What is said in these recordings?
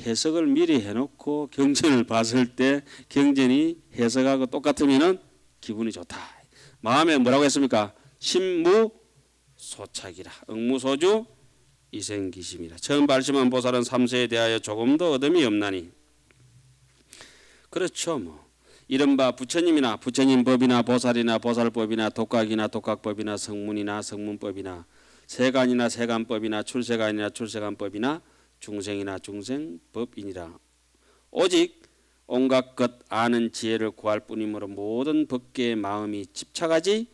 해석을 미리 해놓고 경전을 봤을 때 경전이 해석하고 똑같으면은 기분이 좋다. 마음에 뭐라고 했습니까? 신무 소착이라 응무소주 이생기심이라 처음 발심한 보살은 삼세에 대하여 조금도 얻음이 없나니 그렇죠 뭐 이른바 부처님이나 부처님 법이나 보살이나 보살법이나 독각이나 독각법이나 성문이나 성문법이나 세간이나 세간법이나 출세간이나 출세간법이나 중생이나 중생 법이니라 오직 온갖 것 아는 지혜를 구할 뿐이므로 모든 법계의 마음이 집착하지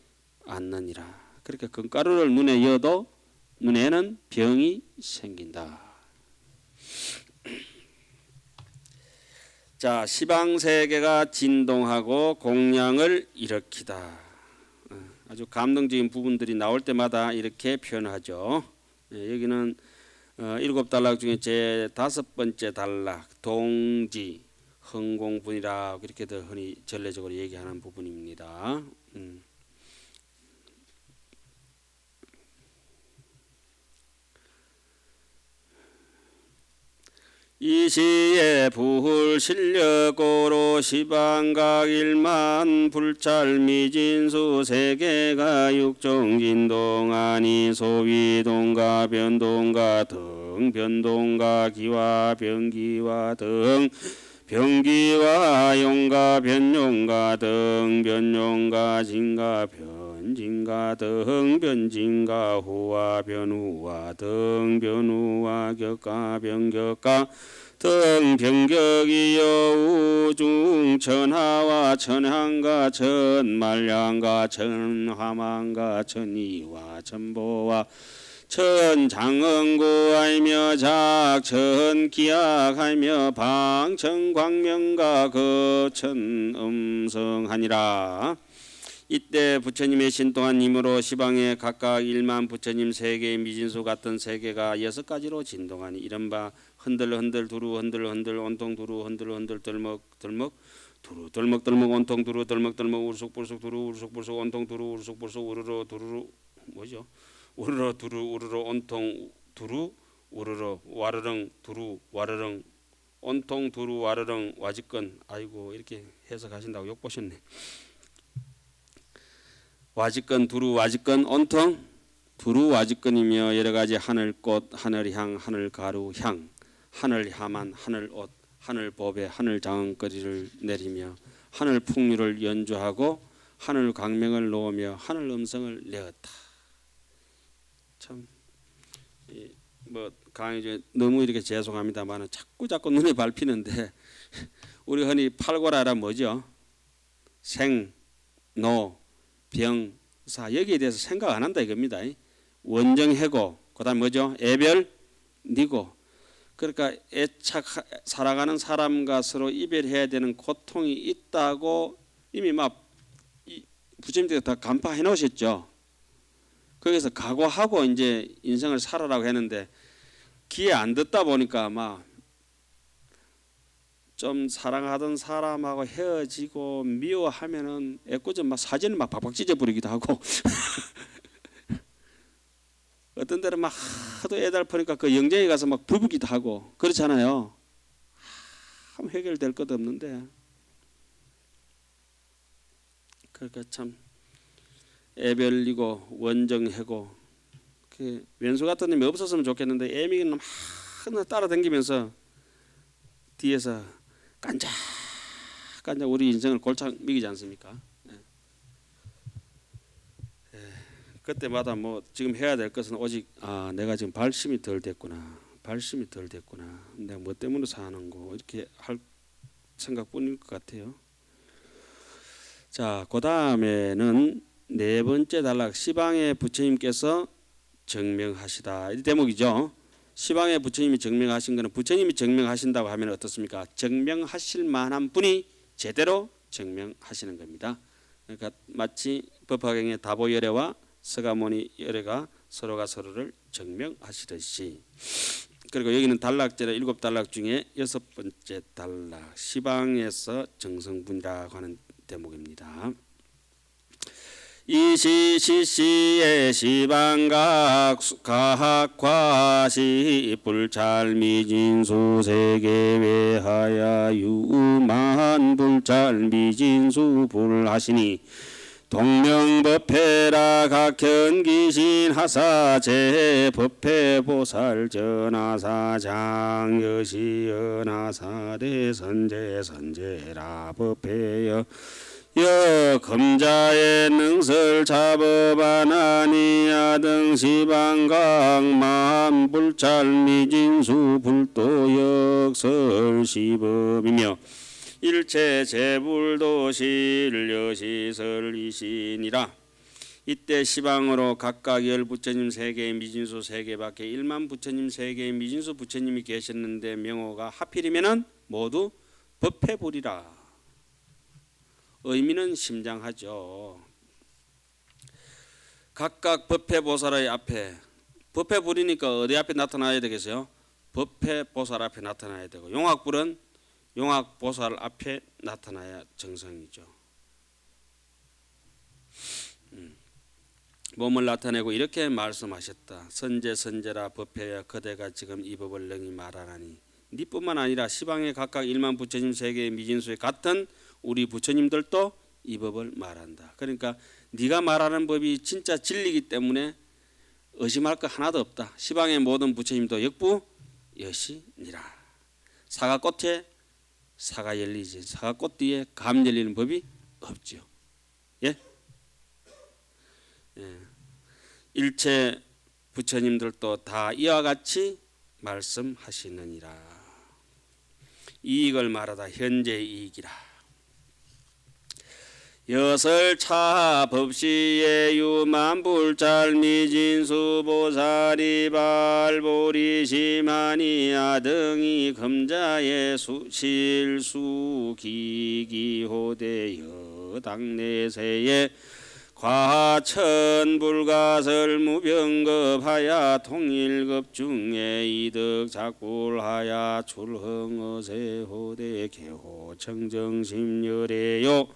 않느니라 그렇게 금가루를 눈에 여도 눈에는 병이 생긴다. 자, 시방 세계가 진동하고 공양을 일으키다. 어, 아주 감동적인 부분들이 나올 때마다 이렇게 표현하죠. 예, 여기는 어, 일곱 단락 중에 제 다섯 번째 단락 동지 흥공분이라 그렇게 더 흔히 전례적으로 얘기하는 부분입니다. 음. 이시에 부hul 실력고로 시방각 일만 불찰미진수 세계가 육종진동하니 소위동가 변동가 등 변동가 기와 변기와 등 변기와 용가 변용가 등 변용가 진가 변 진가 등 변진가 후와 변후와 등 변후와 격가 변격가 등 병격이여 우중 천하와 천향가 천말량가 천화망가 천이와 천보와 천장응구하며 작천기약하며 방천광명가 거천음성하니라 이때 부처님의 신동한 힘으로 시방에 각각 일만 부처님 세계의 미진수 같은 세계가 여섯 가지로 진동하니 이른바 흔들 흔들 두루 흔들 흔들 온통 두루 흔들 흔들 덜먹 덜먹 두루 덜먹 온통 두루 우르속 불속 두루 불속 온통 두루 불속 우르르 두루루 뭐죠? 우르르 두루 우르르 온통 두루 우르르 와르릉 두루 와르릉 온통 두루 와르릉 와지건 아이고 이렇게 해석하신다고 욕 보셨네. 와지건 두루 와지건 온통 두루 와지건이며 여러 가지 하늘꽃 하늘향 하늘가루 향 하늘하만 하늘옷 하늘법에 하늘장언거리를 내리며 하늘 풍류를 연주하고 하늘 광명을 놓으며 하늘 음성을 내었다. 참 뭐 강의 중에 너무 이렇게 죄송합니다만은 자꾸 자꾸 눈에 밟히는데 우리 흔히 팔고라라 뭐죠? 생, 노, 병, 사 여기에 대해서 생각 안 한다 이겁니다. 원정해고 그다음 뭐죠? 애별, 니고 그러니까 애착 살아가는 사람과 서로 이별해야 되는 고통이 있다고 이미 막 부처님께서 다 간파해 놓으셨죠. 거기서 각오하고 이제 인생을 살아라고 했는데 귀에 안 듣다 보니까 막 좀 사랑하던 사람하고 헤어지고 미워하면은 애꿎은 막 사진을 막 박박 찢어버리기도 하고 어떤 데는 막 하도 애달프니까 그 영장에 가서 막 부부기도 하고 그렇잖아요. 참 해결될 것 없는데 그러니까 참 애별리고 원정해고 그 왼수 같은 놈이 없었으면 좋겠는데 애미는 막 따라다니면서 뒤에서 깐짝깐짝 우리 인생을 골창 미기지 않습니까? 예. 예. 그때마다 뭐 지금 해야 될 것은 오직 아 내가 지금 발심이 덜 됐구나 발심이 덜 됐구나 내가 뭐 때문에 사는 거 이렇게 할 생각뿐일 것 같아요. 자, 그 다음에는 네 번째 단락 시방의 부처님께서 증명하시다 이 대목이죠. 시방의 부처님이 증명하신 것은 부처님이 증명하신다고 하면 어떻습니까? 증명하실 만한 분이 제대로 증명하시는 겁니다. 그러니까 마치 법화경의 다보열애와 서가모니 열애가 서로가 서로를 증명하시듯이 그리고 여기는 단락제로 일곱 단락 중에 여섯 번째 단락 시방에서 정성분이라고 하는 대목입니다. 이시시시의 시방각 가학과시 불찰미진수 세계 외하야 유만 불찰미진수 불하시니 동명법회라 각현귀신 하사제 법회보살 전하사 장여시 연하사대 선제 선제라 법회여 여 금자의 능설 잡업하나니 아등 시방각 만불찰 미진수 불도 역설 시법이며 일체 제불도 실 여시설이시니라. 이때 시방으로 각각 열 부처님 세 개의 미진수 세 개 밖에 일만 부처님 세 개의 미진수 부처님이 계셨는데 명호가 하필이면은 모두 법회불이라 의미는 심장하죠. 각각 법회 보살의 앞에 법회 불이니까 어디 앞에 나타나야 되겠어요? 법회 보살 앞에 나타나야 되고 용학불은 용학 보살 앞에 나타나야 정상이죠. 음. 몸을 나타내고 이렇게 말씀하셨다. 선제 선제라 법회야 그대가 지금 이 법을 능히 말하나니 니뿐만 아니라 시방의 각각 일만 부처님 세계의 미진수에 같은 우리 부처님들도 이 법을 말한다. 그러니까 네가 말하는 법이 진짜 진리이기 때문에 의심할 거 하나도 없다. 시방의 모든 부처님도 역부 여시니라. 사과 꽃에 사과 열리지. 사과 꽃 뒤에 감 열리는 법이 없지요. 예? 예. 일체 부처님들도 다 이와 같이 말씀하시느니라. 이익을 말하다 현재 이익이라. 여설 차 법시의 유만불잘 미진수 보살이 발보리 심하니 아 등이 금자의 수 실수 기기호대 여 당내세에 과천 불가설 무병급하야 통일급 중에 이득 작불하야 출흥어세 호대 개호 청정심열애요.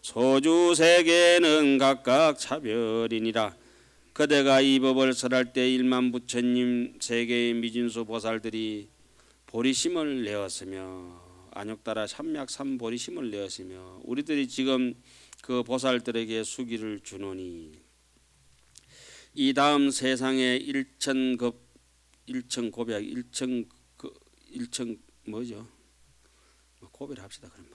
소주 세계는 각각 차별이니라. 그대가 이 법을 설할 때 일만 부처님 세계의 미진수 보살들이 보리심을 내었으며 안욕따라 삼약 삼보리심을 내었으며 우리들이 지금 그 보살들에게 수기를 주노니 이 다음 세상에 일천급 일천 고백 일천 그 일천 뭐죠 고별 합시다 그러면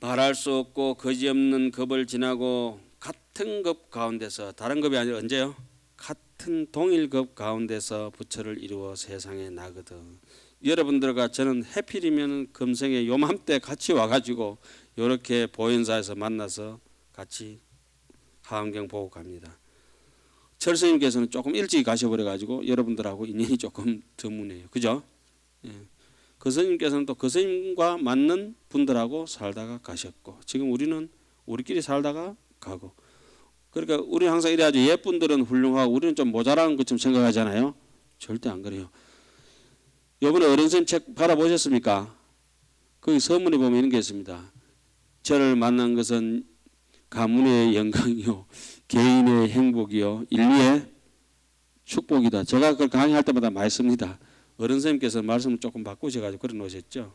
말할 수 없고 거지 없는 급을 지나고 같은 급 가운데서 다른 급이 아니라 언제요? 같은 동일급 가운데서 부처를 이루어 세상에 나거든. 여러분들과 저는 해필이면 금생에 요맘때 같이 와가지고 이렇게 보현사에서 만나서 같이 하암경 보고 갑니다. 철스님께서는 조금 일찍 가셔버려 가지고 여러분들하고 인연이 조금 드무네요. 그죠? 예. 그 스님께서는 또 그 스님과 맞는 분들하고 살다가 가셨고 지금 우리는 우리끼리 살다가 가고 그러니까 우리 항상 이래야죠 예쁜들은 훌륭하고 우리는 좀 모자란 것좀 생각하잖아요 절대 안 그래요 이번에 어른 스님 책 받아보셨습니까 거기 서문에 보면 이런 게 있습니다 저를 만난 것은 가문의 영광이요 개인의 행복이요 인류의 축복이다 제가 그걸 강의할 때마다 씁니다 어른 선생님께서 말씀을 조금 바꾸셔가지고 그래 놓으셨죠.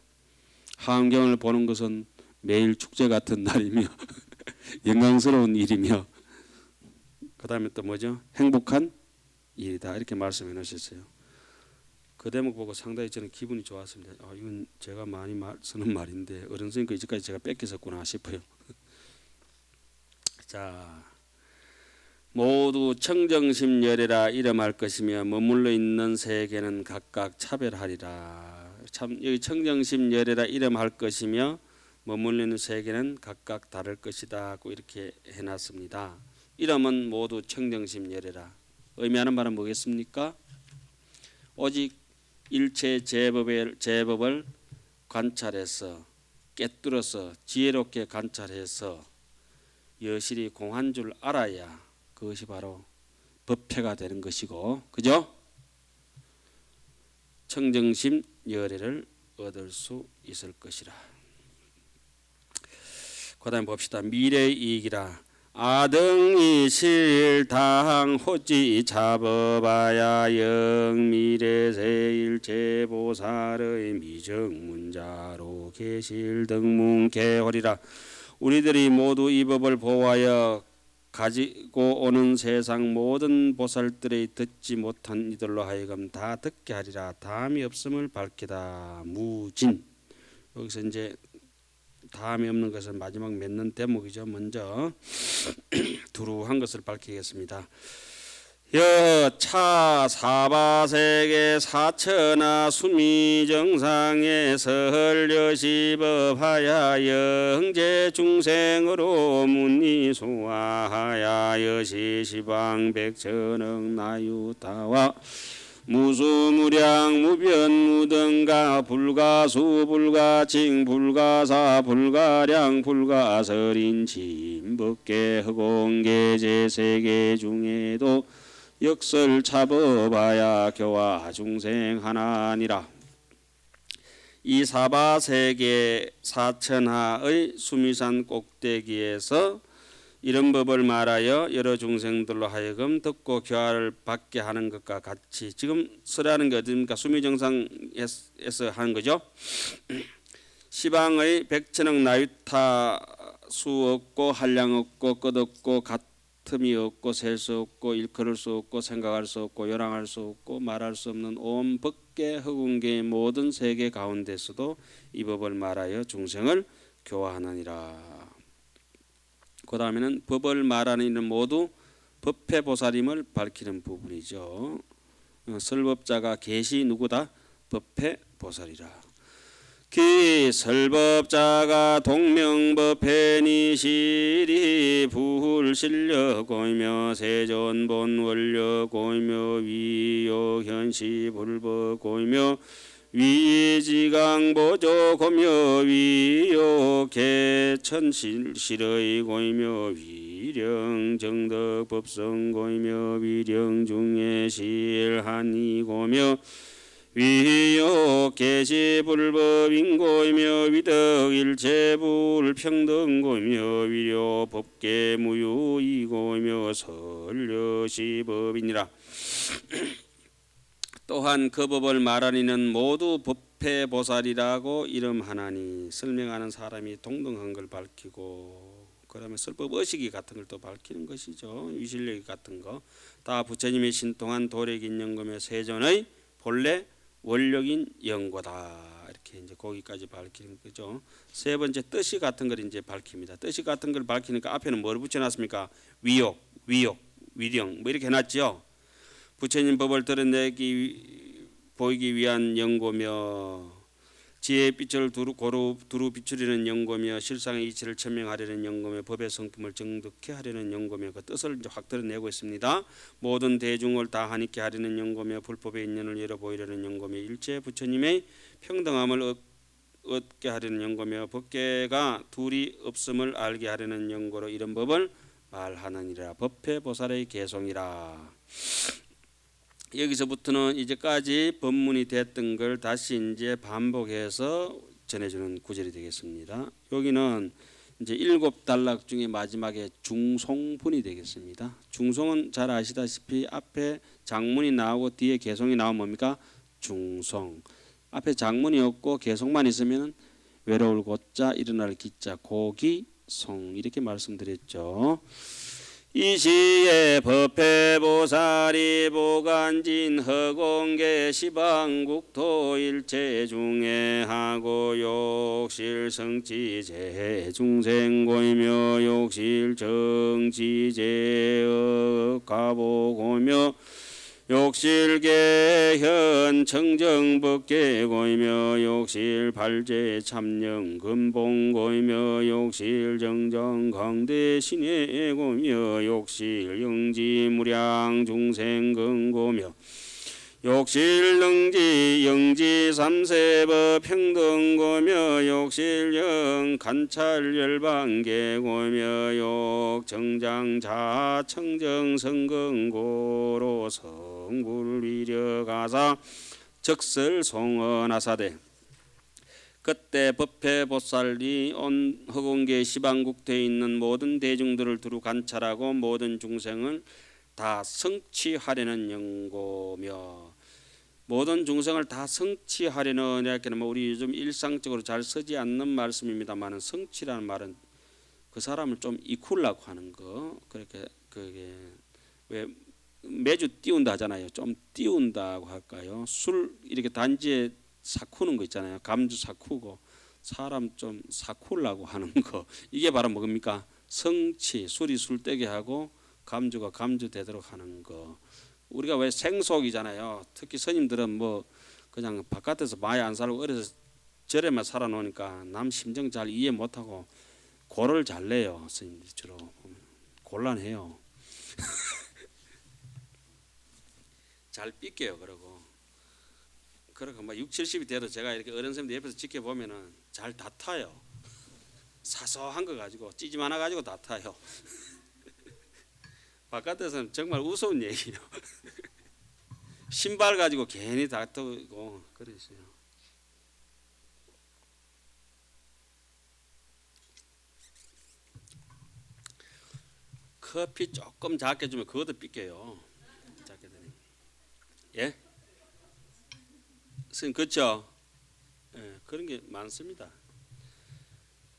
하암경을 보는 것은 매일 축제 같은 날이며 영광스러운 일이며 그 다음에 또 뭐죠? 행복한 일이다 이렇게 말씀해 놓으셨어요. 그 대목 보고 상당히 저는 기분이 좋았습니다. 아, 이건 제가 많이 말, 쓰는 말인데 어른 선생님 거 이제까지 제가 뺏겼었구나 싶어요. 자 모두 청정심 열애라 이름할 것이며 머물러 있는 세계는 각각 차별하리라. 참 여기 청정심 열애라 이름할 것이며 머물러 있는 세계는 각각 다를 것이다 고 이렇게 해놨습니다. 이름은 모두 청정심 열애라. 의미하는 바는 뭐겠습니까? 오직 일체 제법을, 제법을 관찰해서 깨뚫어서 지혜롭게 관찰해서 여실히 공한 줄 알아야 그것이 바로 법회가 되는 것이고 그죠? 청정심 열애를 얻을 수 있을 것이라. 그다음 봅시다. 미래의 이익이라 아등이 실당 호지 잡어봐야 영미래세 일체 보살의 미정문자로 계실 등문개홀이라. 우리들이 모두 이 법을 보아여 가지고 오는 세상 모든 보살들의 듣지 못한 이들로 하여금 다 듣게 하리라. 다음이 없음을 밝히다. 무진. 여기서 이제 다음이 없는 것은 마지막 맺는 대목이죠. 먼저 두루한 것을 밝히겠습니다. 여차 사바세계 사천하 수미정상에 설여시법하야 영제 중생으로 문의소화하야 여시시방 백천억 나유타와 무수무량 무변무등가 불가수 불가칭 불가사 불가량 불가설인 진법계 허공계 제세계 중에도 역설 차법하야 교화 중생 하나니라. 이 사바세계 사천하의 수미산 꼭대기에서 이런 법을 말하여 여러 중생들로 하여금 듣고 교화를 받게 하는 것과 같이 지금 설하는 게 어디입니까? 수미정상에서 하는 거죠. 시방의 백천억 나유타 수 없고 한량 없고 끝 없고 같음이 없고 셀 수 없고 일컬을 수 없고 생각할 수 없고 요랑할 수 없고 말할 수 없는 온 법계 허공계의 모든 세계 가운데서도 이 법을 말하여 중생을 교화하느니라. 그 다음에는 법을 말하는 이는 모두 법회 보살임을 밝히는 부분이죠. 어, 설법자가 계시 누구다? 법회 보살이라. 기 설법자가 동명법회니 시리 불실려 고이며 세존본 원려 고이며 위요 현시 불법 고이며 위지강 보조 고며 위요 개천실실의 고이며 위령 정덕 법성 고이며 위령 중에 실한이 고며 위요 계시 불법인 고이며 위덕 일체 불평등 고이며 위료 법계 무유이 고이며 설려시 법이니라 또한 그 법을 말하니는 모두 법회 보살이라고 이름하나니 설명하는 사람이 동등한 걸 밝히고 그러면 설법 의식이 같은 걸 또 밝히는 것이죠. 위실력이 같은 거 다 부처님의 신통한 도력인 영검의 세존의 본래 원력인 영고다. 이렇게 이제 거기까지 밝히는 거죠. 세 번째 뜻이 같은 걸 이제 밝힙니다. 뜻이 같은 걸 밝히니까 앞에는 뭘 붙여놨습니까? 위욕 위욕 위령 뭐 이렇게 해놨죠 부처님 법을 드러내기 보이기 위한 연고며 지혜의 빛을 두루 고루 두루 비추리는 연고며 실상의 이치를 천명하려는 연고며 법의 성품을 정득케 하려는 연고며 그 뜻을 이제 확 드러내고 있습니다. 모든 대중을 다 하니께 하려는 연고며 불법의 인연을 열어 보이려는 연고며 일체 부처님의 평등함을 얻, 얻게 하려는 연고며 법계가 둘이 없음을 알게 하려는 연고로 이런 법을 말하느니라 법회 보살의 개송이라. 여기서부터는 이제까지 법문이 됐던 걸 다시 이제 반복해서 전해주는 구절이 되겠습니다. 여기는 이제 일곱 단락 중에 마지막에 중송분이 되겠습니다. 중송은 잘 아시다시피 앞에 장문이 나오고 뒤에 개송이 나오면 뭡니까? 중송. 앞에 장문이 없고 개송만 있으면 외로울 고자 일어날 기자 고기 송 이렇게 말씀드렸죠. 이 시에 법회보살이 보간진 허공계 시방국토 일체 중에 하고 욕실 성지제 중생고이며 욕실 정지제 가보고며 욕실계현 청정법계고이며 욕실 발제 참령 금봉고이며 욕실 정정 강대 신예고며 욕실 영지 무량 중생근고며 욕실 능지 영지 삼세법 평등고며 욕실영 간찰 열반계고며 욕 정장 자 청정 성근고로 성불 위려 가사 적설 송언하사대. 그때 법회 보살이 온 허공계 시방국토에 있는 모든 대중들을 두루 관찰하고 모든 중생을 다 성취하려는 연고며 모든 중생을 다 성취하려는 이렇게는 뭐 우리 요즘 일상적으로 잘 쓰지 않는 말씀입니다만은 성취라는 말은 그 사람을 좀 이끌라고 하는 거 그렇게 그게 왜 매주 띄운다 하잖아요. 좀 띄운다고 할까요? 술 이렇게 단지에 사쿠는 거 있잖아요. 감주 사쿠고 사람 좀 사쿠려고 하는 거 이게 바로 뭡니까? 성취 술이 술 떼게 하고 감주가 감주 되도록 하는 거 우리가 왜 생속이잖아요. 특히 스님들은 뭐 그냥 바깥에서 많이 안 살고 어려서 절에만 살아놓으니까 남 심정 잘 이해 못하고 고를 잘 내요. 스님들 주로 곤란해요. 잘 삐게요. 그러고 그러고 막 6, 70이 돼도 제가 이렇게 어른 선생님들 옆에서 지켜보면은 잘 다 타요. 사소한 거 가지고 찌지 많아 가지고 다 타요. 바깥에서는 정말 우스운 얘기예요. 신발 가지고 괜히 다투고 그러세요. 커피 조금 작게 주면 그것도 삐게요. 작게 되니. 예? 선생님 그렇죠? 예, 그런 게 많습니다.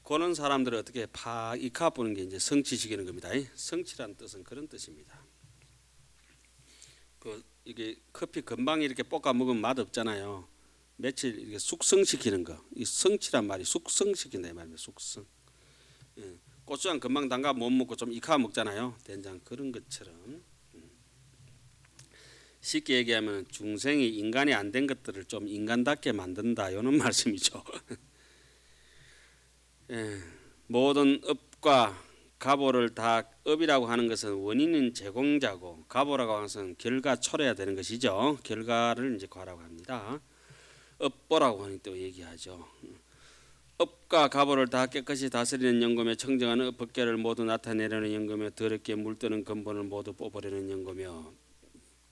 그런 사람들을 어떻게 파 이카 보는 게 이제 성취시키는 겁니다. 이 성취란 뜻은 그런 뜻입니다. 그 이게 커피 금방 이렇게 볶아 먹으면 맛 없잖아요. 며칠 이렇게 숙성시키는 거. 이 성취란 말이 숙성시킨다 이 말입니다. 숙성. 예, 고추장 금방 담가 못 먹고 좀 이카 먹잖아요. 된장 그런 것처럼. 음. 쉽게 얘기하면 중생이 인간이 안 된 것들을 좀 인간답게 만든다 이런 말씀이죠. 예, 모든 업과 가보를 다 업이라고 하는 것은 원인은 제공자고 가보라고 하는 것은 결과 초래야 되는 것이죠. 결과를 이제 과라고 합니다. 업보라고 하니 또 얘기하죠. 업과 가보를 다 깨끗이 다스리는 연금에 청정하는 업 법계를 모두 나타내려는 연금에 더럽게 물드는 근본을 모두 뽑으려는 연금이며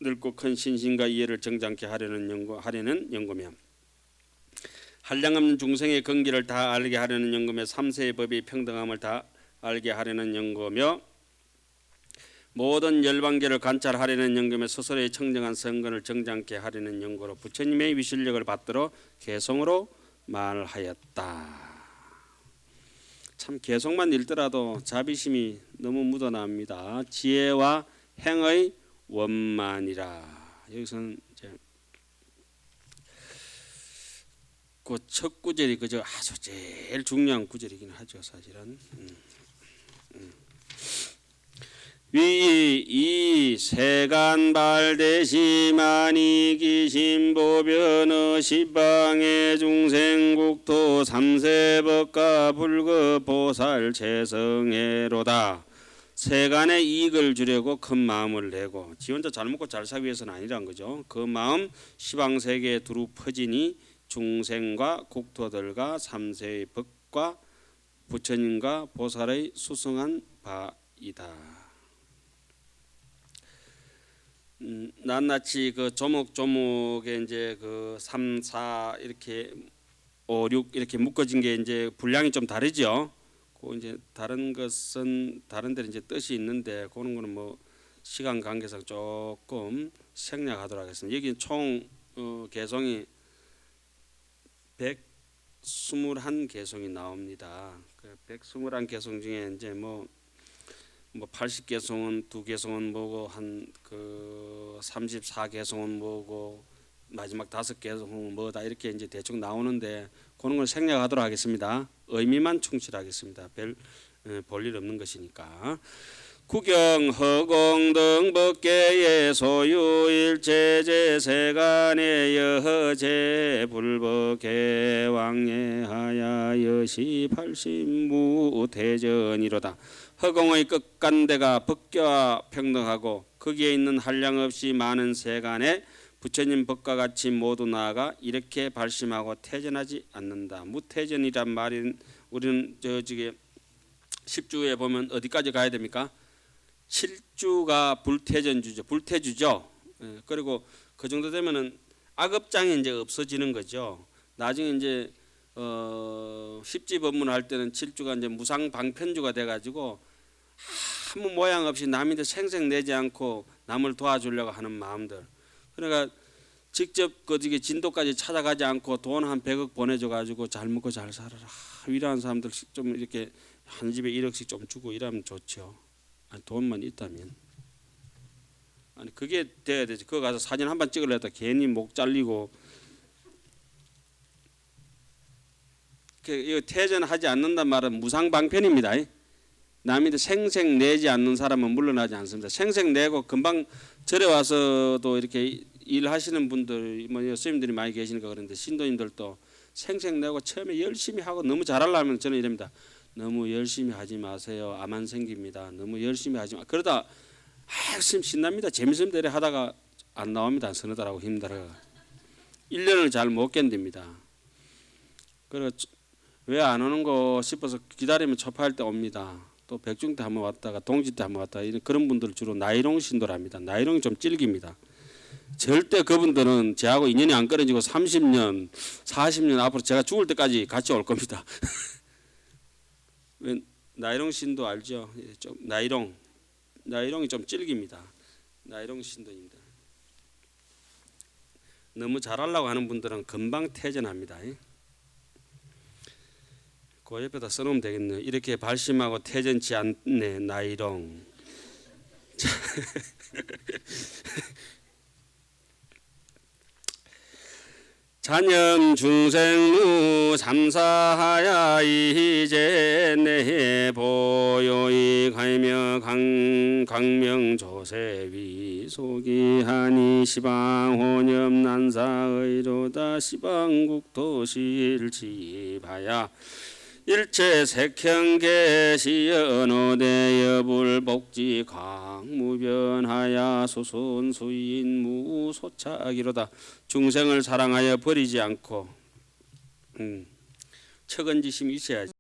늙고 큰 신신과 이해를 정장케 하려는 연금 하려는 연금이며 한량없는 중생의 근기를 다 알게 하려는 연금에 삼세의 법이 평등함을 다 알게 하려는 연금이며 모든 열반계를 관찰하려는 연금에 스스로의 청정한 선근을 정장케 하려는 연고로 부처님의 위실력을 받들어 개성으로 말하였다. 참 개성만 읽더라도 자비심이 너무 묻어납니다. 지혜와 행의 원만이라. 여기서는 이제 그 첫 구절이 그저 아주 제일 중요한 구절이긴 하죠, 사실은. 음, 음. 위이 세간 발대시만이 기심보변의 시방의 중생국토 삼세법과 불급보살 재성애로다 세간의 이익을 주려고 큰 마음을 내고 지 혼자 잘 먹고 잘 살기 위해서는 아니란 거죠 그 마음 시방세계에 두루 퍼지니 중생과 국토들과 삼세의 법과 부처님과 보살의 수승한 바이다. 음, 낱낱이 그 조목 조목에 이제 그 3, 4 이렇게 5, 6 이렇게 묶어진 게 이제 분량이 좀 다르죠. 그 이제 다른 것은 다른 데는 이제 뜻이 있는데 그런 거는 뭐 시간 관계상 조금 생략하도록 하겠습니다. 여기 총 어, 개성이 121 개성이 나옵니다. 그 121 개성 중에 이제 뭐 뭐 80개성은 두 개성은 뭐고 한 그 34개성은 뭐고 마지막 다섯 개성은 뭐다 이렇게 이제 대충 나오는데 그런 걸 생략하도록 하겠습니다. 의미만 충실하겠습니다. 별 볼일 없는 것이니까. 구경 허공 등 법계의 소유 일체 제 세간의 여제 불법계 왕예하야 여시 팔심무 대전이로다. 허공의 끝간대가 법계와 평등하고 거기에 있는 한량 없이 많은 세간에 부처님 법과 같이 모두 나아가 이렇게 발심하고 퇴전하지 않는다. 무퇴전이란 말인 우리는 저 저기 십주에 보면 어디까지 가야 됩니까? 칠주가 불퇴전주죠. 불퇴주죠. 예, 그리고 그 정도 되면은 악업장이 이제 없어지는 거죠. 나중에 이제 어, 십지 법문을 할 때는 칠주가 이제 무상 방편주가 돼가지고 아무 모양 없이 남인데 생색 내지 않고 남을 도와주려고 하는 마음들. 그러니까 직접 거기 진도까지 찾아가지 않고 돈 한 100억 보내줘 가지고 잘 먹고 잘 살아라. 위대한 사람들 좀 이렇게 한 집에 1억씩 좀 주고 이러면 좋죠. 돈만 있다면. 아니 그게 돼야 되지. 그거 가서 사진 한 번 찍으려 했다 괜히 목 잘리고 그 이거 퇴전하지 않는단 말은 무상방편입니다. 남인데 생색 내지 않는 사람은 물러나지 않습니다. 생색 내고 금방 절에 와서도 이렇게 일하시는 분들 뭐 스님들이 많이 계시니까 그런데 신도님들도 생색 내고 처음에 열심히 하고 너무 잘하려면 저는 이럽니다. 너무 열심히 하지 마세요. 암안 생깁니다. 너무 열심히 하지 마. 그러다 핵심 신납니다. 재밌으면 되려 하다가 안 나옵니다. 서너 달하고 힘들어. 1년을 잘 못 견딥니다. 그래 왜안 오는 거 싶어서 기다리면 초파할 때 옵니다. 또 백중 때 한번 왔다가 동지 때 한번 왔다가 이런 그런 분들 주로 나이롱 신도랍니다. 나이롱이 좀 찔깁니다. 절대 그분들은 저하고 인연이 안 끊어지고 30년, 40년 앞으로 제가 죽을 때까지 같이 올 겁니다. 왜 나이롱 신도 알죠? 예, 좀 나이롱, 나이롱이 좀 찔깁니다. 나이롱 신도입니다. 너무 잘하려고 하는 분들은 금방 퇴전합니다. 예. 그 옆에다 써놓으면 되겠네요. 이렇게 발심하고 퇴전치 않네 나이롱. 잔연 중생무 삼사하야 이제 내 보요이 갈며 강, 강명 조세 위속이 하니 시방 혼엽 난사의로다 시방국도 실지바야 일체 색형계 시연호대 여 불 복지 강무변하야 소손 수인 무소착이로다 중생을 사랑하여 버리지 않고 음, 척은지심이 있어야지.